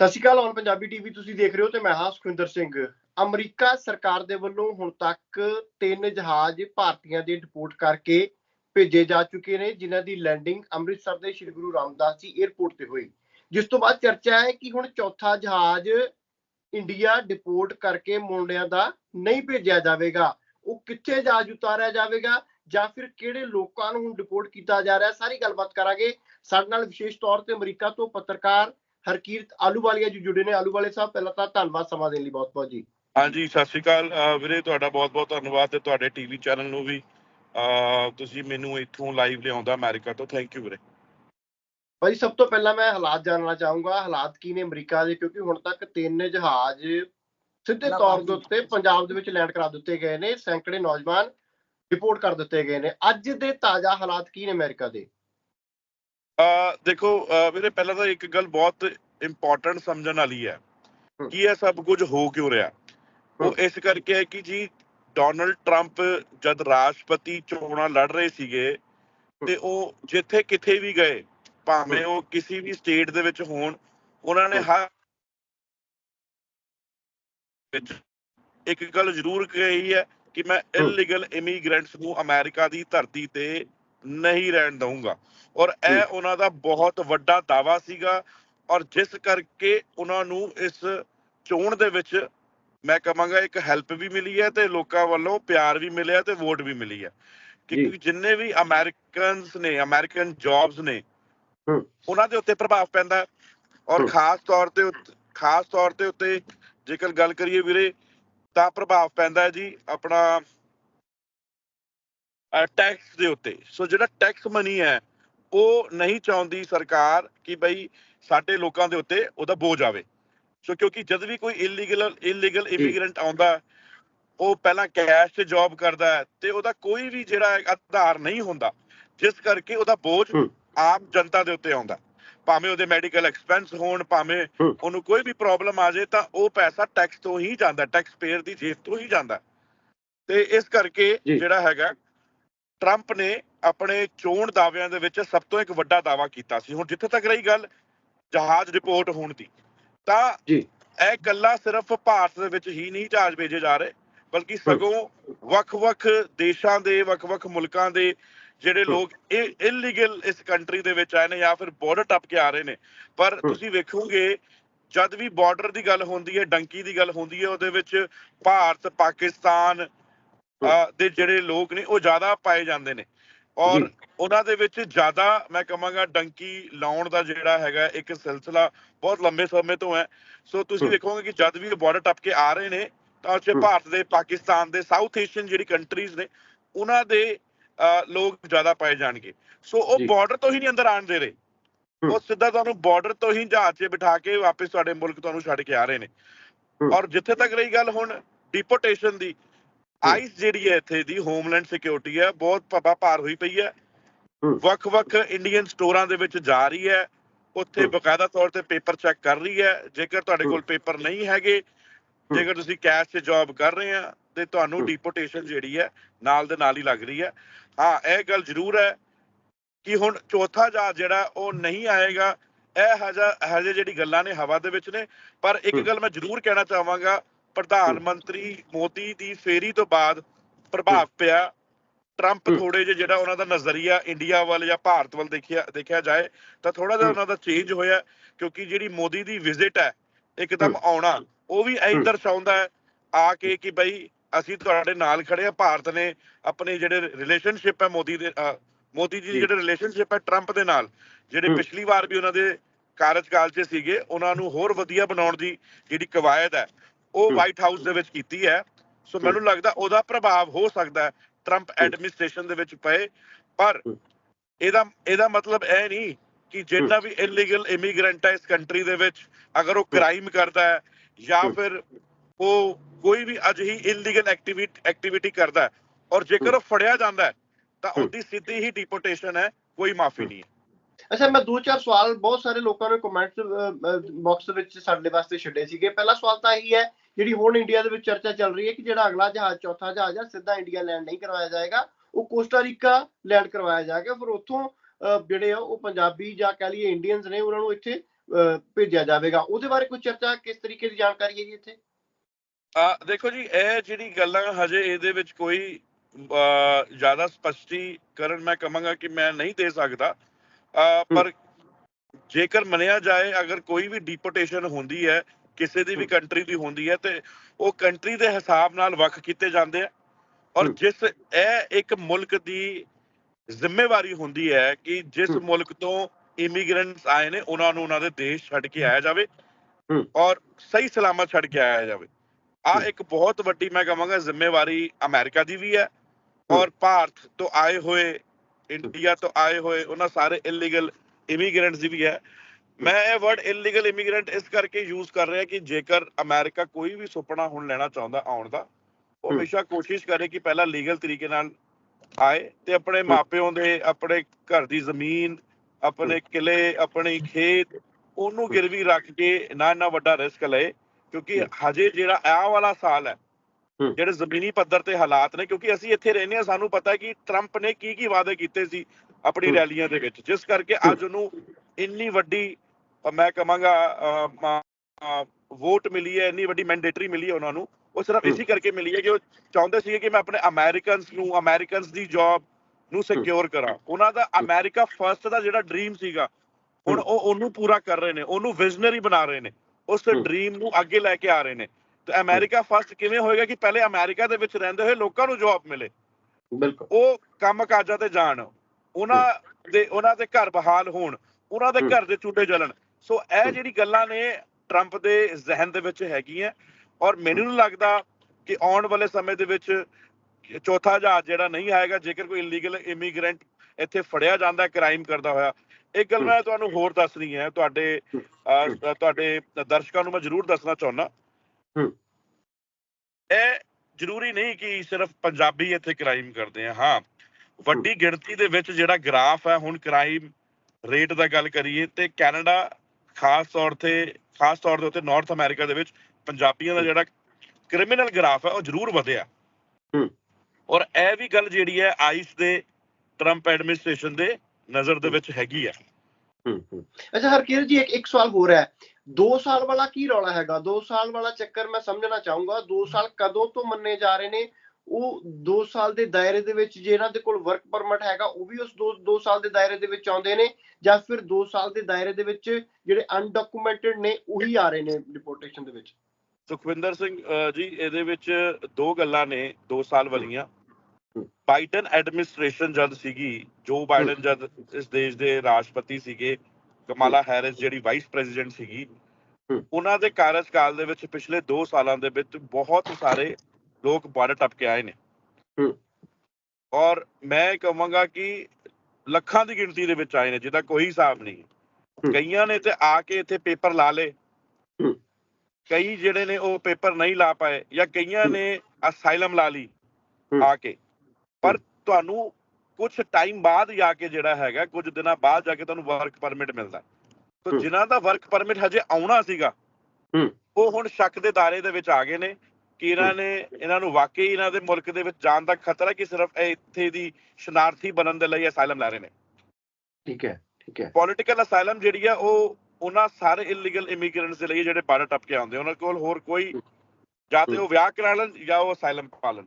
ਸਤਿ ਸ਼੍ਰੀ ਅਕਾਲ ਔਨ ਪੰਜਾਬੀ ਟੀਵੀ ਤੁਸੀਂ ਦੇਖ ਰਹੇ ਹੋ ਤੇ ਮੈਂ ਹਾਂ ਸੁਖਵਿੰਦਰ ਸਿੰਘ। ਅਮਰੀਕਾ ਸਰਕਾਰ ਦੇ ਵੱਲੋਂ ਹੁਣ ਤੱਕ ਤਿੰਨ ਜਹਾਜ਼ ਭਾਰਤੀਆਂ ਦੇ ਡਿਪੋਰਟ ਕਰਕੇ ਭੇਜੇ ਜਾ ਚੁੱਕੇ ਨੇ, ਜਿਨ੍ਹਾਂ ਦੀ ਲੈਂਡਿੰਗ ਅੰਮ੍ਰਿਤਸਰ ਦੇ ਸ੍ਰੀ ਗੁਰੂ ਰਾਮਦਾਸ ਜੀ 에ਅਰਪੋਰਟ ਤੇ ਹੋਈ। ਜਿਸ ਤੋਂ ਬਾਅਦ ਚਰਚਾ ਹੈ ਕਿ ਹੁਣ ਚੌਥਾ ਜਹਾਜ਼ ਇੰਡੀਆ ਡਿਪੋਰਟ ਕਰਕੇ ਮੁੰਡਿਆਂ ਦਾ ਨਹੀਂ ਭੇਜਿਆ ਜਾਵੇਗਾ। ਉਹ ਕਿੱਥੇ ਜਹਾਜ਼ ਉਤਾਰਿਆ ਜਾਵੇਗਾ ਜਾਂ ਫਿਰ ਕਿਹੜੇ ਲੋਕਾਂ ਨੂੰ ਡਿਪੋਰਟ ਕੀਤਾ ਜਾ ਰਿਹਾ, ਸਾਰੀ ਗੱਲਬਾਤ ਕਰਾਂਗੇ। ਸਾਡੇ ਨਾਲ ਵਿਸ਼ੇਸ਼ ਤੌਰ ਤੇ ਅਮਰੀਕਾ ਤੋਂ ਪੱਤਰਕਾਰ ਹਰਕੀਰਤ ਆਲੂਵਾਲੀਆ ਜੀ ਜੁੜੇ ਨੇ ਆਲੂਵਾਲੇ ਸਾਹਿਬ ਪਹਿਲਾਂ ਤਾਂ ਧੰਨਵਾਦ ਸਮਾਂ ਦੇਣ ਲਈ ਬਹੁਤ ਬਹੁਤ ਜੀ। ਹਾਂਜੀ ਸਤਿ ਸ਼੍ਰੀ ਅਕਾਲ। ਵੀਰੇ ਤੁਹਾਡਾ ਬਹੁਤ ਬਹੁਤ ਧੰਨਵਾਦ ਤੇ ਤੁਹਾਡੇ ਟੀਵੀ ਚੈਨਲ ਨੂੰ ਵੀ। ਤੁਸੀਂ ਮੈਨੂੰ ਇੱਥੋਂ ਲਾਈਵ ਲਿਆਉਂਦਾ ਅਮਰੀਕਾ ਤੋਂ। ਥੈਂਕ ਯੂ ਵੀਰੇ। ਭਾਈ ਸਭ ਤੋਂ ਪਹਿਲਾਂ ਮੈਂ ਹਾਲਾਤ ਜਾਣਨਾ ਚਾਹੂੰਗਾ। ਹਾਲਾਤ ਕੀ ਨੇ ਅਮਰੀਕਾ ਦੇ? ਕਿਉਂਕਿ ਹੁਣ ਤੱਕ ਤਿੰਨ ਜਹਾਜ਼ ਸਿੱਧੇ ਤੌਰ ਦੇ ਉੱਤੇ ਪੰਜਾਬ ਦੇ ਵਿੱਚ ਲੈਂਡ ਕਰਾ ਦਿੱਤੇ ਗਏ ਨੇ। ਸੈਂਕੜੇ ਨੌਜਵਾਨ ਰਿਪੋਰਟ ਕਰ ਦਿੱਤੇ ਗਏ ਨੇ। ਅੱਜ ਦੇ ਤਾਜ਼ਾ ਹਾਲਾਤ ਕੀ ਨੇ ਅਮਰੀਕਾ ਦੇ? ਦੇਖੋ ਵੀਰੇ ਪਹਿਲਾਂ ਤਾਂ ਇੱਕ ਗੱਲ ਬਹੁਤ ਇੰਪੋਰਟੈਂਟ ਸਮਝਣ ਵਾਲੀ ਹੈ। ਕਿ ਇਹ ਸਭ ਕੁਝ ਹੋ ਕਿਉਂ ਰਿਹਾ ਉਹ ਇਸ ਕਰਕੇ ਹੈ ਕਿ ਜੀ ਡੋਨਲਡ ਟਰੰਪ ਜਦ ਰਾਸ਼ਟਰਪਤੀ ਚੋਣਾਂ ਲੜ ਰਹੇ ਸੀਗੇ ਤੇ ਉਹ ਜਿੱਥੇ ਕਿਥੇ ਵੀ ਗਏ ਭਾਵੇਂ ਉਹ ਕਿਸੇ ਵੀ ਸਟੇਟ ਦੇ ਵਿੱਚ ਹੋਣ ਉਹਨਾਂ ਨੇ। ਹਰ ਵਿੱਚ ਇੱਕ ਗੱਲ ਜ਼ਰੂਰ ਕਹੀ ਹੈ ਕਿ ਮੈਂ। ਇਲੀਗਲ ਇਮੀਗ੍ਰੈਂਟਸ ਨੂੰ ਅਮਰੀਕਾ ਦੀ ਧਰਤੀ ਤੇ ਨਹੀਂ ਰਹਿਣ ਦਊਂਗਾ ਔਰ ਇਹ। ਉਹਨਾਂ ਦਾ ਬਹੁਤ ਵੱਡਾ ਦਾਵਾ ਸੀਗਾ ਔਰ ਜਿਸ ਕਰਕੇ ਉਹਨਾਂ ਨੂੰ ਇਸ ਚੋਣ ਦੇ ਵਿੱਚ ਮੈਂ ਕਹਾਂਗਾ ਇੱਕ ਹੈਲਪ ਵੀ ਮਿਲੀ ਹੈ ਤੇ ਲੋਕਾਂ ਵੱਲੋਂ ਪਿਆਰ ਵੀ ਮਿਲਿਆ ਤੇ ਵੋਟ ਵੀ ਮਿਲੀ ਹੈ। ਕਿਉਂਕਿ ਜਿੰਨੇ ਵੀ ਅਮਰੀਕਨਸ ਨੇ ਅਮਰੀਕਨ ਜੌਬਸ ਨੇ। ਉਹਨਾਂ ਦੇ ਉੱਤੇ ਪ੍ਰਭਾਵ ਪੈਂਦਾ ਔਰ। ਖਾਸ ਤੌਰ ਤੇ ਖਾਸ ਤੌਰ ਤੇ ਉੱਤੇ ਜੇਕਰ ਗੱਲ ਕਰੀਏ ਵੀਰੇ ਤਾਂ ਪ੍ਰਭਾਵ ਪੈਂਦਾ ਹੈ ਜੀ ਆਪਣਾ ਟੈਕਸ ਦੇ ਉੱਤੇ ਸੋ ਜਿਹੜਾ ਟੈਕਸ ਮਨੀ ਹੈ ਉਹ ਨਹੀਂ ਚਾਹੁੰਦੀ ਸਰਕਾਰ ਕਿ ਬਈ ਸਾਡੇ ਲੋਕਾਂ ਦੇ ਉੱਤੇ ਉਹਦਾ ਬੋਝ ਆਵੇ ਸੋ ਕਿਉਂਕਿ ਜਦ ਵੀ ਕੋਈ ਇਲੀਗਲ ਇਲੀਗਲ ਇਮੀਗ੍ਰੈਂਟ ਆਉਂਦਾ ਉਹ ਪਹਿਲਾਂ ਕੈਸ਼ 'ਚ ਜੌਬ ਕਰਦਾ ਹੈ ਤੇ ਉਹਦਾ ਕੋਈ ਵੀ ਜਿਹੜਾ ਆਧਾਰ ਨਹੀਂ ਹੁੰਦਾ ਜਿਸ ਕਰਕੇ ਉਹਦਾ ਬੋਝ। ਆਮ ਜਨਤਾ ਦੇ ਉੱਤੇ ਆਉਂਦਾ ਭਾਵੇਂ ਉਹਦੇ ਮੈਡੀਕਲ ਐਕਸਪੈਂਸ ਹੋਣ ਭਾਵੇਂ। ਉਹਨੂੰ ਕੋਈ ਵੀ ਪ੍ਰੋਬਲਮ ਆ ਜਾਏ ਤਾਂ ਉਹ ਪੈਸਾ ਟੈਕਸ ਤੋਂ ਹੀ ਜਾਂਦਾ ਟੈਕਸ ਪੇਅਰ ਦੀ ਜੇਬ ਤੋਂ ਹੀ ਜਾਂਦਾ ਤੇ ਇਸ ਕਰਕੇ ਜੀ। ਜਿਹੜਾ ਹੈਗਾ ਟਰੰਪ ਨੇ ਆਪਣੇ ਚੋਣ ਦਾਅਵਿਆਂ ਦੇ ਵਿੱਚ ਸਭ ਤੋਂ ਇੱਕ ਵੱਡਾ ਦਾਅਵਾ ਕੀਤਾ ਸੀ ਹੁਣ ਜਿੱਥੇ ਤੱਕ ਰਹੀ ਗੱਲ ਜਹਾਜ਼ ਰਿਪੋਰਟ ਹੋਣ ਦੀ ਤਾਂ ਜੀ। ਇਹ ਕੱਲਾ ਸਿਰਫ ਭਾਰਤ ਦੇ ਵਿੱਚ ਹੀ ਨਹੀਂ ਜਹਾਜ਼ ਭੇਜੇ ਜਾ ਰਹੇ ਬਲਕਿ ਸਗੋਂ ਵੱਖ-ਵੱਖ ਦੇਸ਼ਾਂ ਦੇ ਵੱਖ-ਵੱਖ ਮੁਲਕਾਂ ਦੇ ਜਿਹੜੇ। ਲੋਕ ਇਹ ਇਲੀਗਲ ਇਸ ਕੰਟਰੀ ਦੇ ਵਿੱਚ ਆਏ ਨੇ ਜਾਂ ਫਿਰ ਬਾਰਡਰ ਟੱਪ ਕੇ ਆ ਰਹੇ ਨੇ ਪਰ। ਤੁਸੀਂ ਵੇਖੋਗੇ ਜਦ ਵੀ ਬਾਰਡਰ ਦੀ ਗੱਲ ਹੁੰਦੀ ਹੈ ਡੰਕੀ ਦੀ ਗੱਲ ਹੁੰਦੀ ਹੈ ਉਹਦੇ ਵਿੱਚ ਭਾਰਤ ਪਾਕਿਸਤਾਨ ਦੇ ਜਿਹੜੇ ਲੋਕ ਨੇ ਉਹ ਜ਼ਿਆਦਾ ਪਾਏ ਜਾਂਦੇ ਨੇ ਔਰ। ਉਹਨਾਂ ਦੇ ਵਿੱਚ ਜ਼ਿਆਦਾ ਮੈਂ ਕਹਾਂਗਾ ਡੰਕੀ ਲਾਉਣ ਦਾ ਜਿਹੜਾ ਹੈਗਾ ਇੱਕ ਸਿਲਸਿਲਾ ਬਹੁਤ ਲੰਬੇ ਸਮੇਂ ਤੋਂ ਹੈ ਸੋ ਤੁਸੀਂ। ਦੇਖੋਗੇ ਕਿ ਜਦ ਵੀ ਉਹ ਬਾਰਡਰ ਟੱਪ ਕੇ ਆ ਰਹੇ ਨੇ ਤਾਂ ਹਮ। ਭਾਰਤ ਦੇ ਪਾਕਿਸਤਾਨ ਦੇ ਸਾਊਥ ਏਸ਼ੀਅਨ ਜਿਹੜੀ ਕੰਟਰੀਜ਼ ਨੇ ਉਹਨਾਂ ਦੇ ਲੋਕ ਜ਼ਿਆਦਾ ਪਾਏ ਜਾਣਗੇ ਸੋ ਉਹ। ਬਾਰਡਰ ਤੋਂ ਹੀ ਨਹੀਂ ਅੰਦਰ ਆਣ ਦੇ ਰਹੇ। ਉਹ ਸਿੱਧਾ ਤੁਹਾਨੂੰ ਬਾਰਡਰ ਤੋਂ ਹੀ ਜਹਾਜ਼ 'ਚ ਬਿਠਾ ਕੇ ਵਾਪਸ ਤੁਹਾਡੇ ਮੁਲਕ ਤੁਹਾਨੂੰ ਛੱਡ ਕੇ ਆ ਰਹੇ ਨੇ। ਔਰ ਜਿੱਥੇ ਤੱਕ ਰਹੀ ਗੱਲ ਹੁਣ ਡਿਪੋਰਟੇਸ਼ਨ ਦੀ। ਆਈਸ ਜਿਹੜੀ ਹੈ ਇੱਥੇ ਦੀ ਹੋਮਲੈਂਡ ਸਿਕਿਉਰਿਟੀ ਹੈ ਬਹੁਤ ਪੱਬਾ ਭਾਰ ਹੋਈ ਪਈ ਹੈ। ਵੱਖ-ਵੱਖ ਇੰਡੀਅਨ ਸਟੋਰਾਂ ਦੇ ਵਿੱਚ ਜਾ ਰਹੀ ਹੈ ਉੱਥੇ। ਬਕਾਇਦਾ ਤੌਰ ਤੇ ਪੇਪਰ ਚੈੱਕ ਕਰ ਰਹੀ ਹੈ ਜੇਕਰ ਤੁਹਾਡੇ। ਕੋਲ ਪੇਪਰ ਨਹੀਂ ਹੈਗੇ ਜੇਕਰ ਤੁਸੀਂ ਕੈਸ਼ 'ਚ ਜੌਬ ਕਰ ਰਹੇ ਆ ਤੇ ਤੁਹਾਨੂੰ। ਡਿਪੋਰਟੇਸ਼ਨ ਜਿਹੜੀ ਹੈ ਨਾਲ ਦੇ ਨਾਲ ਹੀ ਲੱਗ ਰਹੀ ਹੈ ਹਾਂ ਇਹ ਗੱਲ ਜ਼ਰੂਰ ਹੈ ਕਿ ਹੁਣ ਚੌਥਾ ਜਹਾਜ਼ ਜਿਹੜਾ ਉਹ ਨਹੀਂ ਆਏਗਾ ਇਹ ਹਜਾ ਹਜੇ ਜਿਹੜੀ ਗੱਲਾਂ ਨੇ ਹਵਾ ਦੇ ਵਿੱਚ ਨੇ ਪਰ ਇੱਕ। ਗੱਲ ਮੈਂ ਜ਼ਰੂਰ ਕਹਿਣਾ ਚਾਹਾਂਗਾ ਪ੍ਰਧਾਨ। ਮੰਤਰੀ ਮੋਦੀ ਦੀ ਫੇਰੀ ਤੋਂ ਬਾਅਦ ਪ੍ਰਭਾਵ ਪਿਆ ਟਰੰਪ। ਥੋੜੇ ਜਿਹਾ ਜਿਹੜਾ ਉਹਨਾਂ ਦਾ ਨਜ਼ਰੀਆ ਇੰਡੀਆ ਵੱਲ ਜਾਂ ਭਾਰਤ ਵੱਲ ਦੇਖਿਆ ਦੇਖਿਆ ਜਾਏ ਤਾਂ ਥੋੜਾ ਜਿਹਾ। ਉਹਨਾਂ ਦਾ ਚੇਂਜ ਹੋਇਆ ਕਿਉਂਕਿ ਜਿਹੜੀ ਮੋਦੀ ਦੀ ਵਿਜ਼ਿਟ ਹੈ ਇੱਕਦਮ। ਆਉਣਾ ਉਹ ਵੀ ਐਂ। ਦਰਸਾਉਂਦਾ ਹੈ ਆ ਕੇ ਕਿ ਬਈ ਅਸੀਂ ਤੁਹਾਡੇ ਨਾਲ ਖੜੇ ਆ ਭਾਰਤ ਨੇ ਆਪਣੇ ਜਿਹੜੇ ਰਿਲੇਸ਼ਨਸ਼ਿਪ ਹੈ ਮੋਦੀ ਦੇ ਮੋਦੀ ਜੀ ਦੀ। ਜਿਹੜੇ ਰਿਲੇਸ਼ਨਸ਼ਿਪ ਹੈ ਟਰੰਪ ਦੇ ਨਾਲ ਜਿਹੜੇ। ਪਿਛਲੀ ਵਾਰ ਵੀ ਉਹਨਾਂ ਦੇ ਕਾਰਜਕਾਲ 'ਚ ਸੀਗੇ ਉਹਨਾਂ ਨੂੰ ਹੋਰ ਵਧੀਆ ਬਣਾਉਣ ਦੀ ਜਿਹੜੀ ਕਵਾਇਦ ਹੈ ਉਹ। ਵਾਈਟ ਹਾਊਸ ਦੇ ਵਿੱਚ ਕੀਤੀ ਹੈ। ਸੋ ਮੈਨੂੰ ਲੱਗਦਾ ਉਹਦਾ ਪ੍ਰਭਾਵ ਹੋ ਸਕਦਾ ਹੈ। ਟਰੰਪ ਐਡਮਿਨਿਸਟ੍ਰੇਸ਼ਨ ਦੇ ਵਿੱਚ ਪਏ। ਪਰ। ਇਹਦਾ ਇਹਦਾ ਮਤਲਬ ਇਹ ਨਹੀਂ ਕਿ ਜਿੰਨਾ ਵੀ ਇਲੀਗਲ ਇਮੀਗ੍ਰੈਂਟ ਹੈ ਇਸ ਕੰਟਰੀ ਦੇ ਵਿੱਚ ਅਗਰ ਉਹ ਕ੍ਰਾਈਮ ਕਰਦਾ ਹੈ ਜਾਂ। ਫਿਰ ਉਹ ਕੋਈ ਵੀ ਅਜਿਹੀ ਇਲੀਗਲ ਐਕਟੀਵਿਟੀ ਐਕਟੀਵਿਟੀ ਕਰਦਾ ਹੈ ਔਰ ਜੇਕਰ ਉਹ ਫੜਿਆ ਜਾਂਦਾ ਹੈ ਤਾਂ। ਉਹਦੀ ਸਿੱਧੀ ਹੀ ਡਿਪੋਰਟੇਸ਼ਨ ਹੈ ਕੋਈ ਮਾਫੀ ਨਹੀਂ ਹੈ। ਅੱਛਾ ਮੈਂ ਦੋ ਚਾਰ ਸਵਾਲ ਬਹੁਤ ਸਾਰੇ ਲੋਕਾਂ ਨੇ ਕਮੈਂਟਸ ਬਾਕਸ ਵਿੱਚ ਸਾਡੇ ਵਾਸਤੇ ਛੱਡੇ ਸੀਗੇ। ਪਹਿਲਾ ਸਵਾਲ ਤਾਂ ਇਹੀ ਹੈ ਜਿਹੜੀ ਹੁਣ ਇੰਡੀਆ ਦੇ ਵਿੱਚ ਚਰਚਾ ਚੱਲ ਰਹੀ ਹੈ ਕਿ ਜਿਹੜਾ ਅਗਲਾ ਜਹਾਜ਼ ਚੌਥਾ ਜਹਾਜ਼ ਆ ਸਿੱਧਾ ਇੰਡੀਆ ਲੈਂਡ ਨਹੀਂ ਕਰਵਾਇਆ ਜਾਏਗਾ ਉਹ ਕੋਸਟਾ ਰੀਕਾ ਲੈਂਡ ਕਰਵਾਇਆ ਜਾਏਗਾ ਫਿਰ ਉੱਥੋਂ ਜਿਹੜੇ ਆ ਉਹ ਪੰਜਾਬੀ ਜਾਂ ਕਹਿ ਲਈਏ ਇੰਡੀਅਨਸ ਨੇ ਉਹਨਾਂ ਨੂੰ ਇੱਥੇ ਭੇਜਿਆ ਜਾਵੇਗਾ। ਉਹਦੇ ਬਾਰੇ ਕੋਈ ਚਰਚਾ ਕਿਸ ਤਰੀਕੇ ਦੀ ਜਾਣਕਾਰੀ ਹੈ ਜੀ ਇੱਥੇ? ਆ ਦੇਖੋ ਜੀ ਇਹ ਜਿਹੜੀ ਗੱਲਾਂ ਹਜੇ ਇਹਦੇ ਵਿੱਚ ਕੋਈ ਜ਼ਿਆਦਾ ਸਪਸ਼ਟੀਕਰਨ ਮੈਂ ਕਹਾਂਗਾ ਕਿ ਮੈਂ ਨਹੀਂ ਦੇ ਸਕਦਾ। ਪਰ ਜੇਕਰ ਮੰਨਿਆ ਜਾਏ ਅਗਰ ਕੋਈ ਵੀ ਡਿਪੋਟੇਸ਼ਨ ਹੁੰਦੀ ਹੈ ਕਿਸੇ ਦੀ ਵੀ ਕੰਟਰੀ ਦੀ ਹੁੰਦੀ ਹੈ ਤੇ ਉਹ ਕੰਟਰੀ ਦੇ ਹਿਸਾਬ ਨਾਲ ਵੱਖ ਕੀਤੇ ਜਾਂਦੇ ਆ ਔਰ। ਜਿਸ ਇਹ ਇੱਕ ਮੁਲਕ ਦੀ ਜ਼ਿੰਮੇਵਾਰੀ ਹੁੰਦੀ ਹੈ ਕਿ ਜਿਸ। ਮੁਲਕ ਤੋਂ ਇਮੀਗ੍ਰੈਂਟਸ ਆਏ ਨੇ ਉਹਨਾਂ ਨੂੰ ਉਹਨਾਂ ਦੇ ਦੇਸ਼ ਛੱਡ ਕੇ ਆਇਆ ਜਾਵੇ। ਔਰ ਸਹੀ ਸਲਾਮਤ ਛੱਡ ਕੇ ਆਇਆ ਜਾਵੇ ਆ। ਇੱਕ ਬਹੁਤ ਵੱਡੀ ਮੈਂ ਕਹਾਂਗਾ ਜ਼ਿੰਮੇਵਾਰੀ ਅਮਰੀਕਾ ਦੀ ਵੀ ਹੈ ਔਰ ਭਾਰਤ ਤੋਂ ਆਏ ਹੋਏ ਇੰਡੀਆ ਤੋਂ ਆਏ ਹੋਏ ਉਹਨਾਂ ਸਾਰੇ ਇਲੀਗਲ ਇਮੀਗ੍ਰੈਂਟਸ ਦੀ ਵੀ ਹੈ ਮੈਂ ਇਹ ਵਰਡ ਇਲੀਗਲ ਇਮੀਗ੍ਰੈਂਟ ਇਸ ਕਰਕੇ ਯੂਜ਼ ਕਰ ਰਿਹਾ ਕਿ ਜੇਕਰ ਅਮਰੀਕਾ ਕੋਈ ਵੀ ਸੁਪਨਾ ਹੁਣ ਲੈਣਾ ਚਾਹੁੰਦਾ ਆਉਣ ਦਾ ਉਹ ਹਮ। ਹਮੇਸ਼ਾ ਕੋਸ਼ਿਸ਼ ਕਰੇ ਕਿ ਪਹਿਲਾਂ ਲੀਗਲ ਤਰੀਕੇ ਨਾਲ ਆਏ ਤੇ ਆਪਣੇ ਮਾਪਿਆਂ ਦੇ ਆਪਣੇ ਘਰ ਦੀ ਜ਼ਮੀਨ ਆਪਣੇ ਕਿਲੇ ਆਪਣੇ ਖੇਤ ਉਹਨੂੰ ਗਿਰਵੀ ਰੱਖ ਕੇ ਨਾ ਇੰਨਾ ਵੱਡਾ ਰਿਸਕ ਲਏ ਕਿਉਂਕਿ ਹਜੇ ਜਿਹੜਾ ਆਹ ਵਾਲਾ ਸਾਲ ਹੈ। ਜਿਹੜੇ ਜ਼ਮੀਨੀ ਪੱਧਰ ਤੇ ਹਾਲਾਤ ਨੇ ਕਿਉਂਕਿ ਅਸੀਂ ਇੱਥੇ ਰਹਿੰਦੇ ਹਾਂ ਸਾਨੂੰ ਪਤਾ ਹੈ ਕਿ ਟਰੰਪ ਨੇ ਕੀ ਕੀ ਵਾਅਦੇ ਕੀਤੇ ਸੀ ਆਪਣੀ। ਰੈਲੀਆਂ ਦੇ ਵਿੱਚ ਜਿਸ ਕਰਕੇ ਅੱਜ ਉਹਨੂੰ ਇੰਨੀ ਵੱਡੀ ਅ, ਮੈਂ ਕਹਾਂਗਾ ਵੋਟ ਮਿਲੀ ਹੈ ਇੰਨੀ ਵੱਡੀ ਮੈਂਡੇਟਰੀ ਮਿਲੀ ਹੈ ਉਹਨਾਂ ਨੂੰ। ਉਹ ਸਿਰਫ। ਇਸੇ ਕਰਕੇ ਮਿਲੀ ਹੈ ਕਿ ਉਹ ਚਾਹੁੰਦੇ ਸੀਗੇ ਕਿ ਮੈਂ ਆਪਣੇ ਅਮਰੀਕਨਸ ਨੂੰ ਅਮਰੀਕਨਸ ਦੀ ਜੌਬ ਨੂੰ ਸਿਕਿਉਰ ਕਰਾਂ। ਉਹਨਾਂ ਦਾ ਅਮਰੀਕਾ ਫਰਸਟ ਦਾ ਜਿਹੜਾ ਡ੍ਰੀਮ ਸੀਗਾ ਹੁਣ। ਉਹ ਉਹਨੂੰ ਪੂਰਾ ਕਰ ਰਹੇ ਨੇ ਉਹਨੂੰ ਵਿਜ਼ਨਰੀ ਬਣਾ ਰਹੇ ਨੇ। ਉਸ। ਡ੍ਰੀਮ ਨੂੰ ਅੱਗੇ ਲੈ ਕੇ ਆ ਰਹੇ ਨੇ। ਤੇ ਅਮਰੀਕਾ ਫਰਸਟ ਕਿਵੇਂ ਹੋਏਗਾ ਕਿ ਪਹਿਲੇ ਅਮਰੀਕਾ ਦੇ ਵਿੱਚ ਰਹਿੰਦੇ ਹੋਏ ਲੋਕਾਂ ਨੂੰ ਜੌਬ ਮਿਲੇ? ਬਿਲਕੁਲ। ਉਹ ਕੰਮ ਕਾਜਾਂ ਤੇ ਜਾਣ ਉਹਨਾਂ ਦੇ ਉਹਨਾਂ ਦੇ ਘਰ ਬਹਾਲ ਹੋਣ ਉਹਨਾਂ ਦੇ। ਘਰ ਦੇ ਚੁੱਟੇ ਜਲਣ। ਸੋ ਇਹ। ਜਿਹੜੀ ਗੱਲਾਂ ਨੇ ਟਰੰਪ ਦੇ ਜ਼ਿਹਨ ਦੇ ਵਿੱਚ ਹੈਗੀਆਂ ਔਰ ਮੈਨੂੰ ਨਹੀਂ ਲੱਗਦਾ ਕਿ ਆਉਣ ਵਾਲੇ ਸਮੇਂ ਦੇ ਵਿੱਚ ਚੌਥਾ ਜਹਾਜ਼ ਜਿਹੜਾ ਨਹੀਂ ਆਏਗਾ ਜੇਕਰ ਕੋਈ ਇਲੀਗਲ ਇਮੀਗ੍ਰੈਂਟ ਇੱਥੇ ਫੜਿਆ ਜਾਂਦਾ ਹੈ ਕ੍ਰਾਈਮ ਕਰਦਾ ਹੋਇਆ ਇੱਕ ਗੱਲ। ਮੈਂ ਤੁਹਾਨੂੰ ਹੋਰ ਦੱਸਣੀ ਹੈ ਤੁਹਾਡੇ ਤੁਹਾਡੇ ਦਰਸ਼ਕਾਂ ਨੂੰ ਮੈਂ ਜ਼ਰੂਰ ਦੱਸਣਾ ਚਾਹੁੰਦਾ। ਇਹ ਜ਼ਰੂਰੀ ਨਹੀਂ ਕਿ ਸਿਰਫ ਪੰਜਾਬੀ ਇੱਥੇ ਕ੍ਰਾਈਮ ਕਰਦੇ ਆ ਹਾਂ ਵੱਡੀ ਗਿਣਤੀ ਦੇ ਵਿੱਚ ਜਿਹੜਾ ਗ੍ਰਾਫ ਹੈ ਹੁਣ ਕ੍ਰਾਈਮ ਰੇਟ ਦਾ ਗੱਲ ਕਰੀਏ ਤੇ ਕੈਨੇਡਾ ਖਾਸ ਤੌਰ ਤੇ ਖਾਸ ਤੌਰ ਦੇ ਉੱਤੇ ਨਾਰਥ ਅਮਰੀਕਾ ਦੇ ਵਿੱਚ ਪੰਜਾਬੀਆਂ ਦਾ ਜਿਹੜਾ ਕ੍ਰਿਮੀਨਲ ਗ੍ਰਾਫ ਹੈ ਉਹ ਜ਼ਰੂਰ ਵਧਿਆ। ਔਰ ਇਹ ਵੀ ਗੱਲ ਜਿਹੜੀ ਹੈ ਆਈਸ ਦੇ ਟਰੰਪ ਐਡਮਿਨਿਸਟ੍ਰੇਸ਼ਨ ਦੇ ਨਜ਼ਰ ਦੇ ਵਿੱਚ ਹੈਗੀ ਹੈ ਹੂੰ ਹੂੰ। ਅੱਛਾ ਹਰਕੀਰ ਜੀ ਇੱਕ ਇੱਕ ਸਵਾਲ ਹੋਰ ਹੈ। 2 ਸਾਲ ਵਾਲਾ ਕੀ ਰੌਲਾ ਹੈਗਾ? 2 ਸਾਲ ਵਾਲਾ ਚੱਕਰ ਮੈਂ ਸਮਝਣਾ ਚਾਹੂੰਗਾ। 2 ਸਾਲ ਕਦੋਂ ਤੋਂ ਮੰਨੇ ਜਾ ਰਹੇ ਨੇ? ਉਹ 2 ਸਾਲ ਦੇ ਦਾਇਰੇ ਦੇ ਵਿੱਚ ਜੇ ਇਹਨਾਂ ਦੇ ਕੋਲ ਵਰਕ ਪਰਮਿਟ ਹੈਗਾ ਉਹ ਵੀ ਉਸ 2 2 ਸਾਲ ਦੇ ਦਾਇਰੇ ਦੇ ਵਿੱਚ ਆਉਂਦੇ ਨੇ ਜਾਂ ਫਿਰ 2 ਸਾਲ ਦੇ ਦਾਇਰੇ ਦੇ ਵਿੱਚ ਜਿਹੜੇ ਅਨਡਾਕੂਮੈਂਟਡ ਨੇ ਉਹੀ ਆ ਰਹੇ ਨੇ ਡਿਪੋਰਟੇਸ਼ਨ ਦੇ ਵਿੱਚ ਸੁਖਵਿੰਦਰ ਸਿੰਘ ਜੀ ਇਹਦੇ ਵਿੱਚ ਦੋ ਗੱਲਾਂ ਨੇ 2 ਸਾਲ ਵਾਲੀਆਂ। ਬਾਈਡਨ ਐਡਮਿਨਿਸਟ੍ਰੇਸ਼ਨ ਜਦ ਸੀਗੀ ਜੋ ਬਾਈਡਨ ਜਦ ਇਸ ਦੇਸ਼ ਦੇ ਰਾਸ਼ਟਰਪਤੀ ਸੀਗੇ ਕਮਾਲਾ ਹੈਰਿਸ ਜਿਹੜੀ ਵਾਈਸ ਪ੍ਰੈਜ਼ੀਡੈਂਟ ਸੀਗੀ। ਉਹਨਾਂ ਦੇ ਕਾਰਜਕਾਲ ਦੇ ਵਿੱਚ ਪਿਛਲੇ 2 ਸਾਲਾਂ ਦੇ ਵਿੱਚ ਬਹੁਤ ਸਾਰੇ ਲੋਕ ਬਾਰਡਰ ਟੱਪ ਕੇ ਆਏ ਨੇ। ਔਰ ਮੈਂ ਕਹਾਂਗਾ ਕਿ ਲੱਖਾਂ ਦੀ ਗਿਣਤੀ ਦੇ ਵਿੱਚ ਆਏ ਨੇ ਜਿਹਦਾ ਕੋਈ ਹਿਸਾਬ ਨਹੀਂ। ਕਈਆਂ ਨੇ ਤੇ ਆ ਕੇ ਇੱਥੇ ਪੇਪਰ ਲਾ ਹਮ। ਕਈ ਜਿਹੜੇ ਨੇ ਉਹ ਪੇਪਰ ਨਹੀਂ ਲਾ ਪਾਏ ਜਾਂ ਕਈਆਂ। ਨੇ ਅਸਾਈਲਮ ਲਾ ਲਈ। ਆ ਕੇ ਪਰ ਤੁਹਾਨੂੰ ਕੁਝ ਟਾਈਮ ਬਾਅਦ ਜਾ ਕੇ ਜਿਹੜਾ ਹੈਗਾ ਕੁਝ ਦਿਨਾਂ ਬਾਅਦ ਜਾ ਕੇ ਤੁਹਾਨੂੰ ਵਰਕ ਪਰਮਿਟ ਮਿਲਦਾ ਤੋ। ਜਿਨ੍ਹਾਂ ਦਾ ਵਰਕ ਪਰਮਿਟ ਹਜੇ ਆਉਣਾ ਸੀਗਾ। ਉਹ ਹੁਣ ਸ਼ੱਕ ਦੇ ਦਾਇਰੇ ਦੇ ਵਿੱਚ ਆ ਗਏ ਨੇ ਕਿ ਇਹਨਾਂ ਨੇ ਇਹਨਾਂ ਨੂੰ ਵਾਕਈ ਇਹਨਾਂ ਦੇ ਮੁਲਕ ਦੇ ਵਿੱਚ ਜਾਣ ਦਾ ਖਤਰਾ ਕਿ ਸਿਰਫ ਇੱਥੇ ਦੀ ਸ਼ਨਾਰਥੀ ਬਣਨ ਦੇ ਲਈ ਅਸਾਈਲਮ ਲੈ ਰਹੇ ਨੇ? ਠੀਕ ਹੈ ਠੀਕ ਹੈ। ਪੋਲਿਟੀਕਲ ਅਸਾਈਲਮ ਜਿਹੜੀ ਆ ਉਹ ਉਹਨਾਂ ਸਾਰੇ ਇਲੀਗਲ ਇਮੀਗ੍ਰੈਂਟਸ ਦੇ ਲਈ ਜਿਹੜੇ ਬਾਰਡਰ ਟੱਪ ਕੇ ਆਉਂਦੇ ਉਹਨਾਂ ਕੋਲ ਹੋਰ ਕੋਈ ਜਾਂ ਤੇ ਉਹ ਵਿਆਹ ਕਰਾ ਲੈਣ ਜਾਂ ਉਹ ਅਸਾਈਲਮ ਪਾ ਲੈਣ।